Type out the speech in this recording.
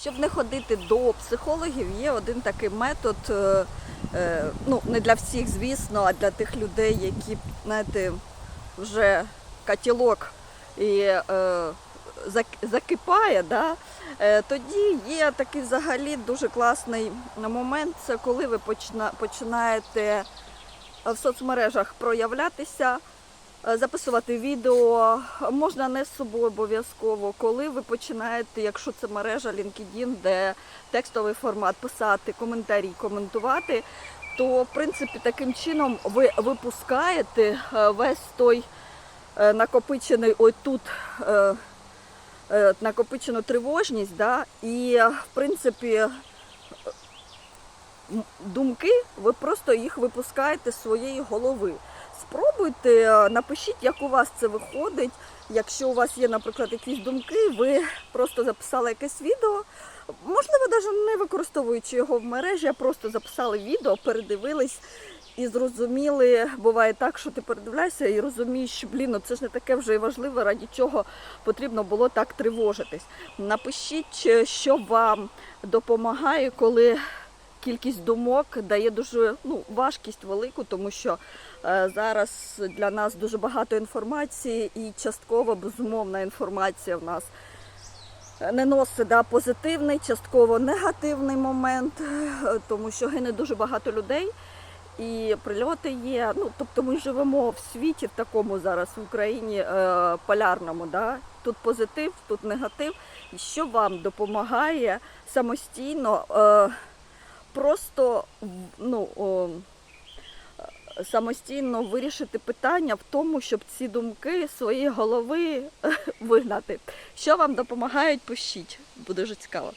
Щоб не ходити до психологів, є один такий метод. е, е, Ну, не для всіх, звісно, а для тих людей, які, знаєте, вже котілок і е, закипає, да? тоді є такий взагалі дуже класний момент. Це коли ви почина- починаєте в соцмережах проявлятися, записувати відео. Можна не з собою обов'язково, коли ви починаєте, якщо це мережа LinkedIn, де текстовий формат писати, коментарі, коментувати, то в принципі таким чином ви випускаєте е, весь той е, накопичений ось тут. е, е, Накопичену тривожність, да, і е, в принципі думки, ви просто їх випускаєте з своєї голови. Спробуйте, е, напишіть, як у вас це виходить. Якщо у вас є, наприклад, якісь думки, ви просто записали якесь відео. Можливо, навіть не використовуючи його в мережі, а просто записали відео, передивились і зрозуміли. Буває так, що ти передивляєшся і розумієш, що блін, ну це ж не таке вже і важливе, раді чого потрібно було так тривожитись. Напишіть, е, що вам допомагає, коли кількість думок дає дуже ну, важкість велику, тому що е, зараз для нас дуже багато інформації і частково безумовна інформація в нас не носить да, позитивний, частково негативний момент, е, тому що гине дуже багато людей. І прильоти є. Ну, тобто ми живемо в світі в такому зараз в Україні е, полярному. Да? Тут позитив, тут негатив. І що вам допомагає самостійно е, просто ну, самостійно вирішити питання в тому, щоб ці думки з своєї голови вигнати. Що вам допомагають, пишіть. Буде дуже цікаво.